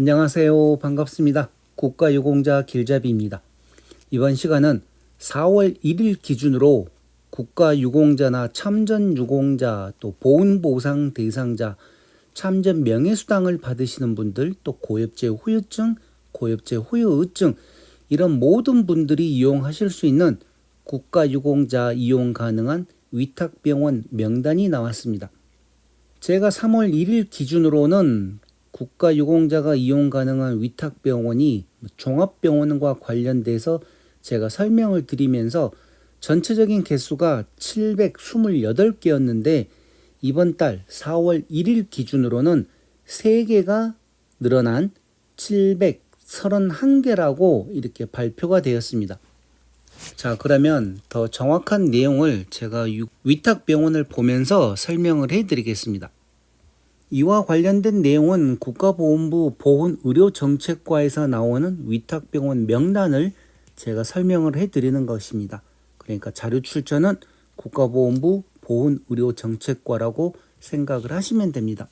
안녕하세요. 반갑습니다. 국가유공자 길잡이입니다. 이번 시간은 4월 1일 기준으로 국가유공자나 참전유공자 또 보훈보상 대상자 참전 명예수당을 받으시는 분들 또 고엽제 후유증, 고엽제 후유증 이런 모든 분들이 이용하실 수 있는 국가유공자 이용 가능한 위탁병원 명단이 나왔습니다. 제가 3월 1일 기준으로는 국가 유공자가 이용 가능한 위탁 병원이 종합 병원과 관련돼서 제가 설명을 드리면서 전체적인 개수가 728개였는데 이번 달 4월 1일 기준으로는 3개가 늘어난 731개라고 이렇게 발표가 되었습니다. 자, 그러면 더 정확한 내용을 제가 위탁 병원을 보면서 설명을 해 드리겠습니다. 이와 관련된 내용은 국가보훈부 보훈의료정책과에서 나오는 위탁병원 명단을 제가 설명을 해 드리는 것입니다. 그러니까 자료 출처는 국가보훈부 보훈의료정책과라고 생각을 하시면 됩니다.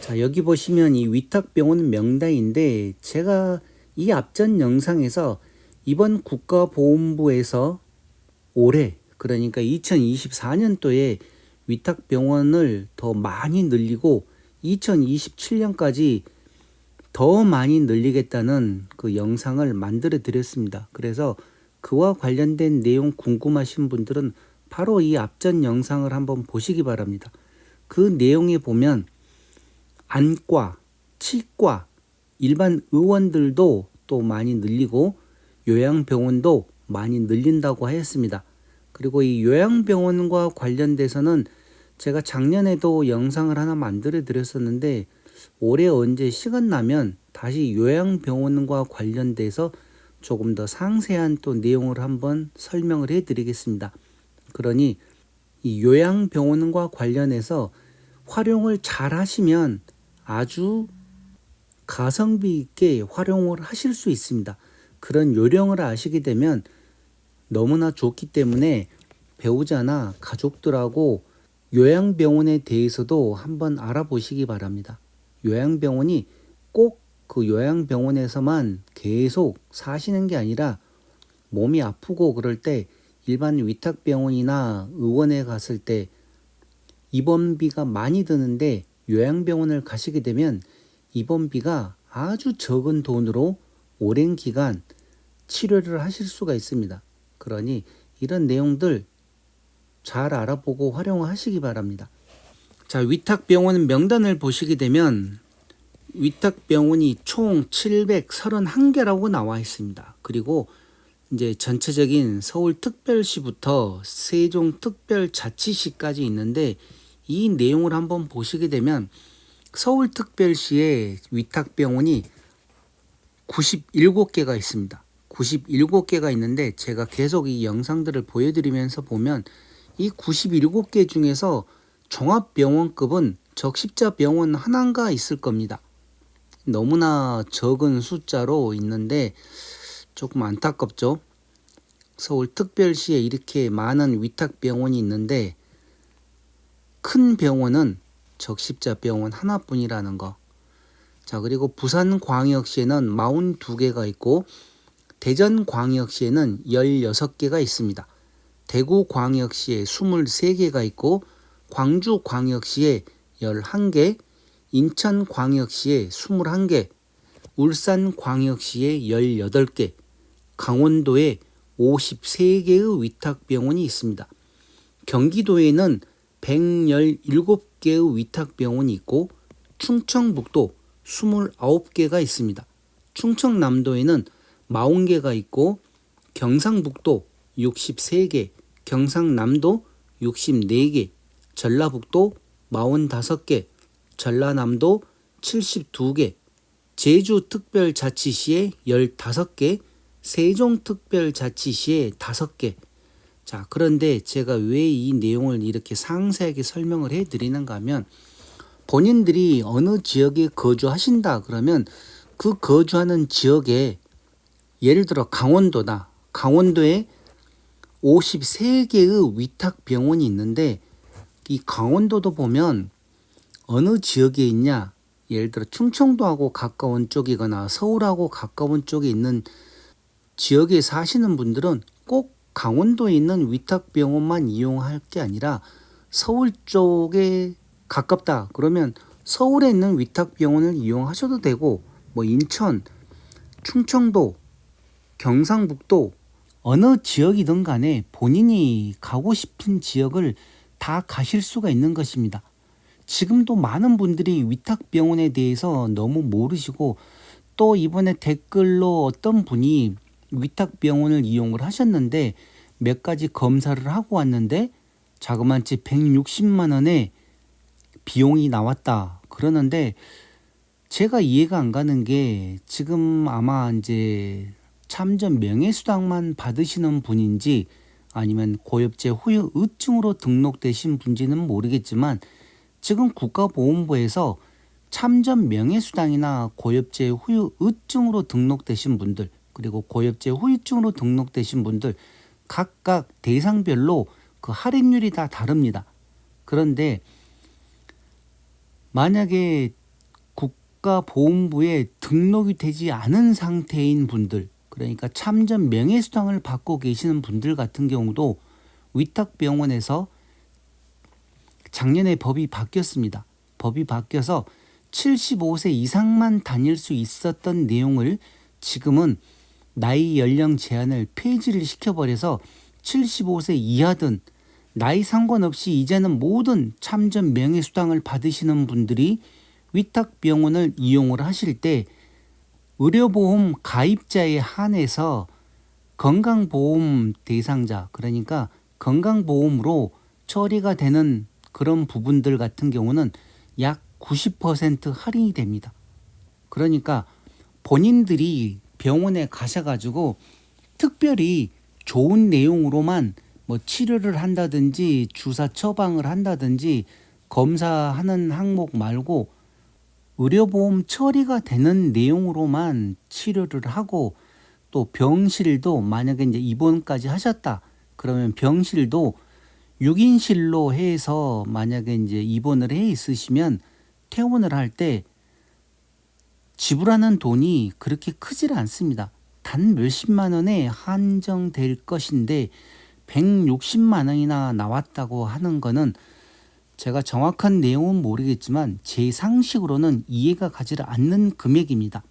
자, 여기 보시면 이 위탁병원 명단인데 제가 이 앞전 영상에서 이번 국가보훈부에서 올해 그러니까 2024년도에 위탁 병원을 더 많이 늘리고 2027년까지 더 많이 늘리겠다는 그 영상을 만들어 드렸습니다. 그래서 그와 관련된 내용 궁금하신 분들은 바로 이 앞전 영상을 한번 보시기 바랍니다. 그 내용에 보면 안과, 치과, 일반 의원들도 또 많이 늘리고 요양병원도 많이 늘린다고 하였습니다. 그리고 이 요양병원과 관련돼서는 제가 작년에도 영상을 하나 만들어 드렸었는데 올해 언제 시간 나면 다시 요양병원과 관련돼서 조금 더 상세한 또 내용을 한번 설명을 해 드리겠습니다. 그러니 이 요양병원과 관련해서 활용을 잘 하시면 아주 가성비 있게 활용을 하실 수 있습니다. 그런 요령을 아시게 되면 너무나 좋기 때문에 배우자나 가족들하고 요양병원에 대해서도 한번 알아보시기 바랍니다. 요양병원이 꼭 그 요양병원에서만 계속 사시는 게 아니라 몸이 아프고 그럴 때 일반 위탁병원이나 의원에 갔을 때 입원비가 많이 드는데 요양병원을 가시게 되면 입원비가 아주 적은 돈으로 오랜 기간 치료를 하실 수가 있습니다. 그러니 이런 내용들 잘 알아보고 활용하시기 바랍니다. 자, 위탁병원 명단을 보시게 되면 위탁병원이 총 731개라고 나와 있습니다. 그리고 이제 전체적인 서울특별시부터 세종특별자치시까지 있는데 이 내용을 한번 보시게 되면 서울특별시의 위탁병원이 97개가 있습니다. 97개가 있는데 제가 계속 이 영상들을 보여드리면서 보면 이 97개 중에서 종합병원급은 적십자병원 하나인가 있을 겁니다. 너무나 적은 숫자로 있는데 조금 안타깝죠. 서울 특별시에 이렇게 많은 위탁병원이 있는데 큰 병원은 적십자병원 하나뿐이라는 거. 자, 그리고 부산광역시에는 42개가 있고 대전광역시에는 16개가 있습니다. 대구광역시에 23개가 있고 광주광역시에 11개, 인천광역시에 21개, 울산광역시에 18개, 강원도에 53개의 위탁병원이 있습니다. 경기도에는 117개의 위탁병원이 있고 충청북도 29개가 있습니다. 충청남도에는 40개가 있고 경상북도 63개, 경상남도 64개, 전라북도 45개, 전라남도 72개, 제주특별자치시에 15개, 세종특별자치시에 5개. 자, 그런데 제가 왜 이 내용을 이렇게 상세하게 설명을 해 드리는가 하면 본인들이 어느 지역에 거주하신다 그러면 그 거주하는 지역에 예를 들어 강원도다. 강원도에 53개의 위탁 병원이 있는데 이 강원도도 보면 어느 지역에 있냐? 예를 들어 충청도하고 가까운 쪽이거나 서울하고 가까운 쪽에 있는 지역에 사시는 분들은 꼭 강원도에 있는 위탁 병원만 이용할 게 아니라 서울 쪽에 가깝다. 그러면 서울에 있는 위탁 병원을 이용하셔도 되고 뭐 인천, 충청도, 경상북도 어느 지역이든 간에 본인이 가고 싶은 지역을 다 가실 수가 있는 것입니다. 지금도 많은 분들이 위탁병원에 대해서 너무 모르시고 또 이번에 댓글로 어떤 분이 위탁병원을 이용을 하셨는데 몇 가지 검사를 하고 왔는데 자그마치 160만 원의 비용이 나왔다. 그러는데 제가 이해가 안 가는 게 지금 아마 이제 참전 명예수당만 받으시는 분인지 아니면 고엽제 후유 의증으로 등록되신 분지는 모르겠지만 지금 국가보험부에서 참전 명예수당이나 고엽제 후유 의증으로 등록되신 분들 그리고 고엽제 후유증으로 등록되신 분들 각각 대상별로 그 할인율이 다 다릅니다. 그런데 만약에 국가보험부에 등록이 되지 않은 상태인 분들 그러니까 참전 명예수당을 받고 계시는 분들 같은 경우도 위탁병원에서 작년에 법이 바뀌었습니다. 법이 바뀌어서 75세 이상만 다닐 수 있었던 내용을 지금은 나이 연령 제한을 폐지를 시켜버려서 75세 이하든 나이 상관없이 이제는 모든 참전 명예수당을 받으시는 분들이 위탁병원을 이용을 하실 때 의료보험 가입자에 한해서 건강보험 대상자 그러니까 건강보험으로 처리가 되는 그런 부분들 같은 경우는 약 90% 할인이 됩니다. 그러니까 본인들이 병원에 가셔가지고 특별히 좋은 내용으로만 뭐 치료를 한다든지 주사 처방을 한다든지 검사하는 항목 말고 의료보험 처리가 되는 내용으로만 치료를 하고 또 병실도 만약에 이제 입원까지 하셨다 그러면 병실도 6인실로 해서 만약에 이제 입원을 해 있으시면 퇴원을 할 때 지불하는 돈이 그렇게 크질 않습니다. 단 몇십만 원에 한정될 것인데 160만 원이나 나왔다고 하는 거는 제가 정확한 내용은 모르겠지만 제 상식으로는 이해가 가지 않는 금액입니다.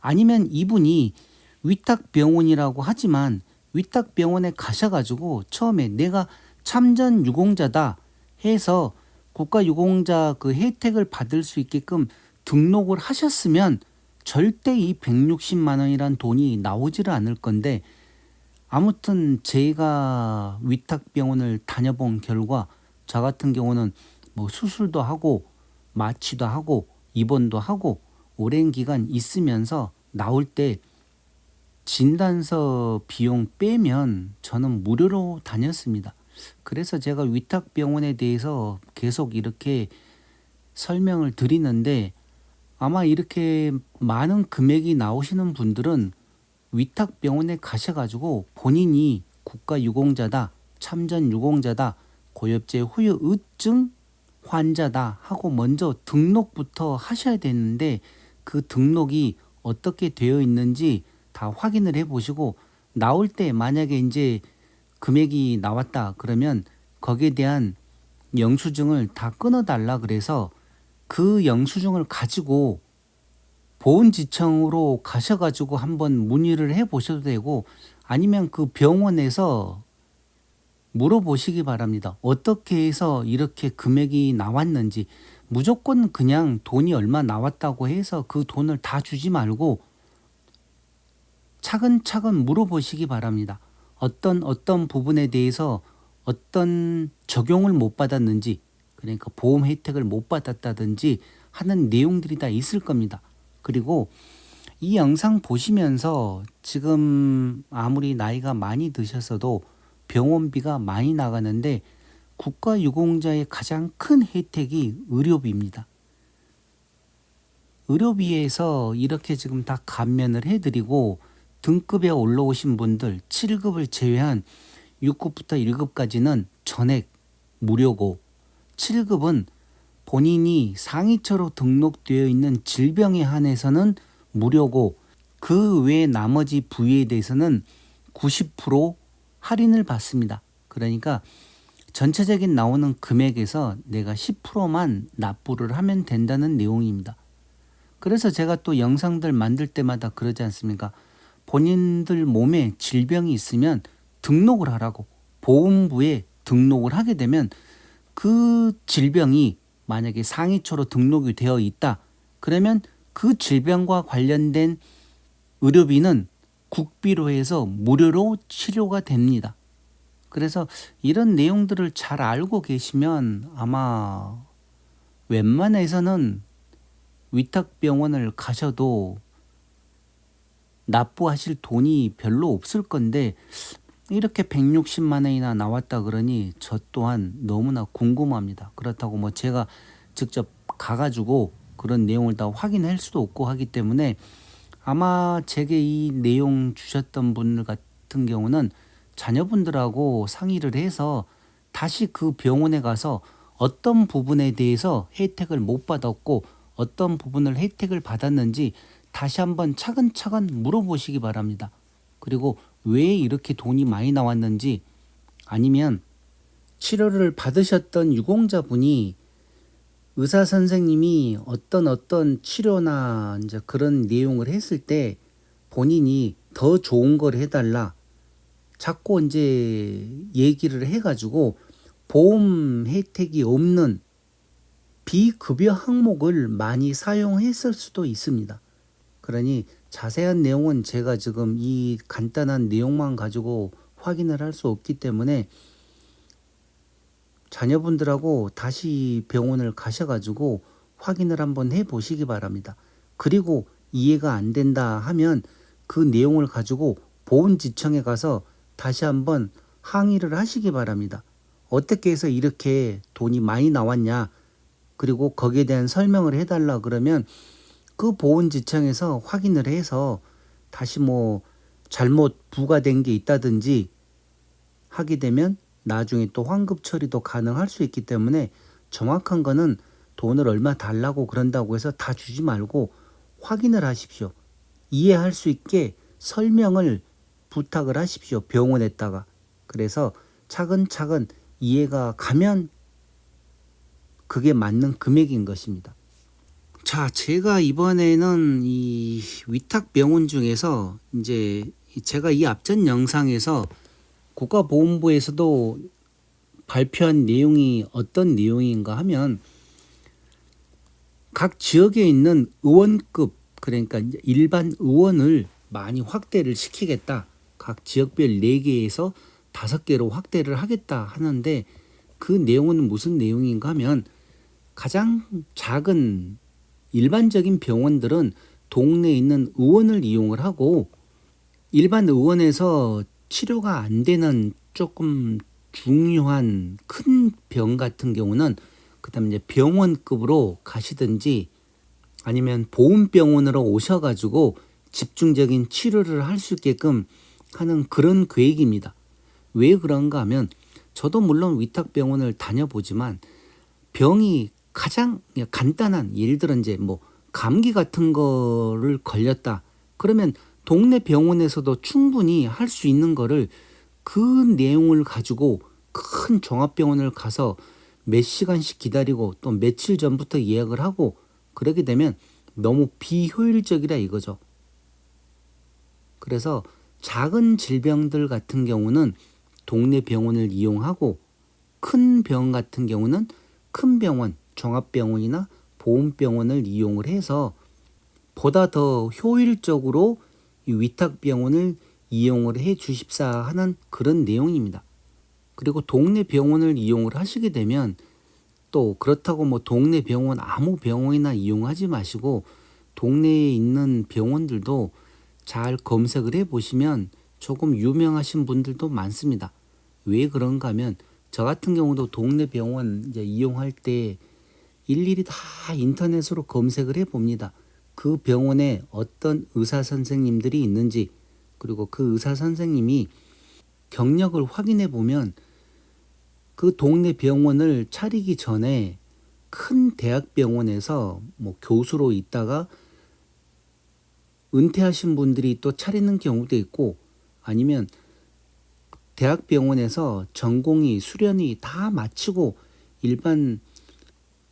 아니면 이분이 위탁병원이라고 하지만 위탁병원에 가셔가지고 처음에 내가 참전 유공자다 해서 국가유공자 그 혜택을 받을 수 있게끔 등록을 하셨으면 절대 이 160만 원이란 돈이 나오지를 않을 건데 아무튼 제가 위탁병원을 다녀본 결과 저 같은 경우는 뭐 수술도 하고 마취도 하고 입원도 하고 오랜 기간 있으면서 나올 때 진단서 비용 빼면 저는 무료로 다녔습니다. 그래서 제가 위탁병원에 대해서 계속 이렇게 설명을 드리는데 아마 이렇게 많은 금액이 나오시는 분들은 위탁병원에 가셔가지고 본인이 국가유공자다, 참전유공자다, 고엽제 후유 의증 환자다 하고 먼저 등록부터 하셔야 되는데 그 등록이 어떻게 되어 있는지 다 확인을 해 보시고 나올 때 만약에 이제 금액이 나왔다 그러면 거기에 대한 영수증을 다 끊어 달라 그래서 그 영수증을 가지고 보훈지청으로 가셔가지고 한번 문의를 해 보셔도 되고 아니면 그 병원에서 물어보시기 바랍니다. 어떻게 해서 이렇게 금액이 나왔는지 무조건 그냥 돈이 얼마 나왔다고 해서 그 돈을 다 주지 말고 차근차근 물어보시기 바랍니다. 어떤 어떤 부분에 대해서 어떤 적용을 못 받았는지 그러니까 보험 혜택을 못 받았다든지 하는 내용들이 다 있을 겁니다. 그리고 이 영상 보시면서 지금 아무리 나이가 많이 드셨어도 병원비가 많이 나가는데 국가유공자의 가장 큰 혜택이 의료비입니다. 의료비에서 이렇게 지금 다 감면을 해드리고 등급에 올라오신 분들 7급을 제외한 6급부터 1급까지는 전액 무료고 7급은 본인이 상위처로 등록되어 있는 질병에 한해서는 무료고 그 외 나머지 부위에 대해서는 90% 할인을 받습니다. 그러니까 전체적인 나오는 금액에서 내가 10%만 납부를 하면 된다는 내용입니다. 그래서 제가 또 영상들 만들 때마다 그러지 않습니까? 본인들 몸에 질병이 있으면 등록을 하라고 보험부에 등록을 하게 되면 그 질병이 만약에 상위초로 등록이 되어 있다. 그러면 그 질병과 관련된 의료비는 국비로 해서 무료로 치료가 됩니다. 그래서 이런 내용들을 잘 알고 계시면 아마 웬만해서는 위탁병원을 가셔도 납부하실 돈이 별로 없을 건데 이렇게 160만 원이나 나왔다 그러니 저 또한 너무나 궁금합니다. 그렇다고 뭐 제가 직접 가가지고 그런 내용을 다 확인할 수도 없고 하기 때문에 아마 제게 이 내용 주셨던 분들 같은 경우는 자녀분들하고 상의를 해서 다시 그 병원에 가서 어떤 부분에 대해서 혜택을 못 받았고 어떤 부분을 혜택을 받았는지 다시 한번 차근차근 물어보시기 바랍니다. 그리고 왜 이렇게 돈이 많이 나왔는지 아니면 치료를 받으셨던 유공자분이 의사 선생님이 어떤 어떤 치료나 이제 그런 내용을 했을 때 본인이 더 좋은 걸 해달라 자꾸 이제 얘기를 해가지고 보험 혜택이 없는 비급여 항목을 많이 사용했을 수도 있습니다. 그러니 자세한 내용은 제가 지금 이 간단한 내용만 가지고 확인을 할 수 없기 때문에 자녀분들하고 다시 병원을 가셔가지고 확인을 한번 해 보시기 바랍니다. 그리고 이해가 안 된다 하면 그 내용을 가지고 보훈지청에 가서 다시 한번 항의를 하시기 바랍니다. 어떻게 해서 이렇게 돈이 많이 나왔냐? 그리고 거기에 대한 설명을 해달라 그러면 그 보훈지청에서 확인을 해서 다시 뭐 잘못 부과된 게 있다든지 하게 되면 나중에 또 환급 처리도 가능할 수 있기 때문에 정확한 거는 돈을 얼마 달라고 그런다고 해서 다 주지 말고 확인을 하십시오. 이해할 수 있게 설명을 부탁을 하십시오. 병원에다가. 그래서 차근차근 이해가 가면 그게 맞는 금액인 것입니다. 자, 제가 이번에는 이 위탁 병원 중에서 이제 제가 이 앞전 영상에서 국가보훈부에서도 발표한 내용이 어떤 내용인가 하면 각 지역에 있는 의원급 그러니까 일반 의원을 많이 확대를 시키겠다. 각 지역별 4개에서 5개로 확대를 하겠다 하는데 그 내용은 무슨 내용인가 하면 가장 작은 일반적인 병원들은 동네에 있는 의원을 이용을 하고 일반 의원에서 치료가 안 되는 조금 중요한 큰 병 같은 경우는 그다음 이제 병원급으로 가시든지 아니면 보훈병원으로 오셔가지고 집중적인 치료를 할 수 있게끔 하는 그런 계획입니다. 왜 그런가 하면 저도 물론 위탁병원을 다녀보지만 병이 가장 간단한 예를 들어 이제 뭐 감기 같은 거를 걸렸다. 그러면 동네 병원에서도 충분히 할 수 있는 거를 그 내용을 가지고 큰 종합병원을 가서 몇 시간씩 기다리고 또 며칠 전부터 예약을 하고 그러게 되면 너무 비효율적이라 이거죠. 그래서 작은 질병들 같은 경우는 동네 병원을 이용하고 큰 병 같은 경우는 큰 병원, 종합병원이나 보훈병원을 이용을 해서 보다 더 효율적으로 이 위탁 병원을 이용을 해 주십사 하는 그런 내용입니다. 그리고 동네 병원을 이용을 하시게 되면 또 그렇다고 뭐 동네 병원 아무 병원이나 이용하지 마시고 동네에 있는 병원들도 잘 검색을 해 보시면 조금 유명하신 분들도 많습니다. 왜 그런가 하면 저 같은 경우도 동네 병원 이제 이용할 때 일일이 다 인터넷으로 검색을 해 봅니다. 그 병원에 어떤 의사 선생님들이 있는지 그리고 그 의사 선생님이 경력을 확인해 보면 그 동네 병원을 차리기 전에 큰 대학병원에서 뭐 교수로 있다가 은퇴하신 분들이 또 차리는 경우도 있고 아니면 대학병원에서 전공이 수련이 다 마치고 일반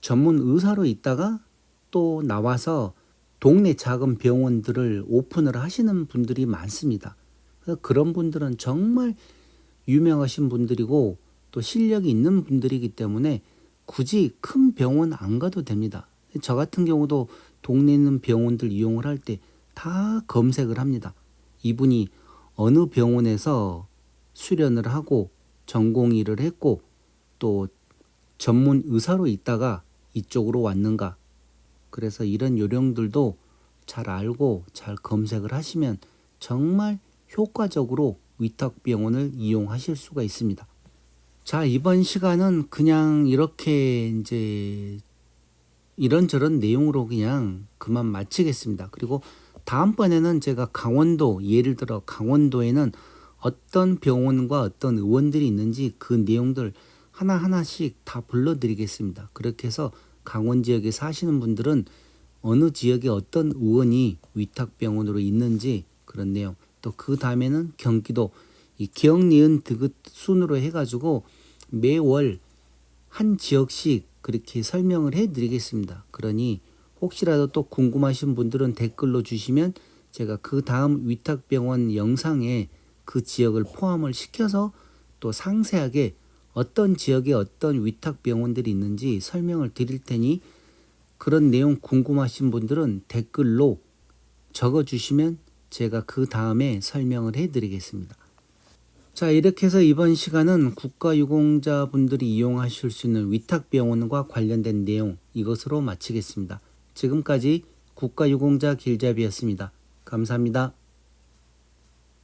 전문 의사로 있다가 또 나와서 동네 작은 병원들을 오픈을 하시는 분들이 많습니다. 그런 분들은 정말 유명하신 분들이고 또 실력이 있는 분들이기 때문에 굳이 큰 병원 안 가도 됩니다. 저 같은 경우도 동네 있는 병원들 이용을 할 때 다 검색을 합니다. 이분이 어느 병원에서 수련을 하고 전공 일을 했고 또 전문 의사로 있다가 이쪽으로 왔는가. 그래서 이런 요령들도 잘 알고 잘 검색을 하시면 정말 효과적으로 위탁 병원을 이용하실 수가 있습니다. 자, 이번 시간은 그냥 이렇게 이제 이런저런 내용으로 그냥 그만 마치겠습니다. 그리고 다음번에는 제가 강원도, 예를 들어 강원도에는 어떤 병원과 어떤 의원들이 있는지 그 내용들 하나하나씩 다 불러드리겠습니다. 그렇게 해서 강원 지역에 사시는 분들은 어느 지역에 어떤 의원이 위탁병원으로 있는지 그런 내용 또 그 다음에는 경기도 이 기억 니은 드귿 순으로 해가지고 매월 한 지역씩 그렇게 설명을 해드리겠습니다. 그러니 혹시라도 또 궁금하신 분들은 댓글로 주시면 제가 그 다음 위탁병원 영상에 그 지역을 포함을 시켜서 또 상세하게 어떤 지역에 어떤 위탁 병원들이 있는지 설명을 드릴 테니 그런 내용 궁금하신 분들은 댓글로 적어 주시면 제가 그 다음에 설명을 해 드리겠습니다. 자, 이렇게 해서 이번 시간은 국가유공자분들이 이용하실 수 있는 위탁병원과 관련된 내용 이것으로 마치겠습니다. 지금까지 국가유공자 길잡이였습니다. 감사합니다.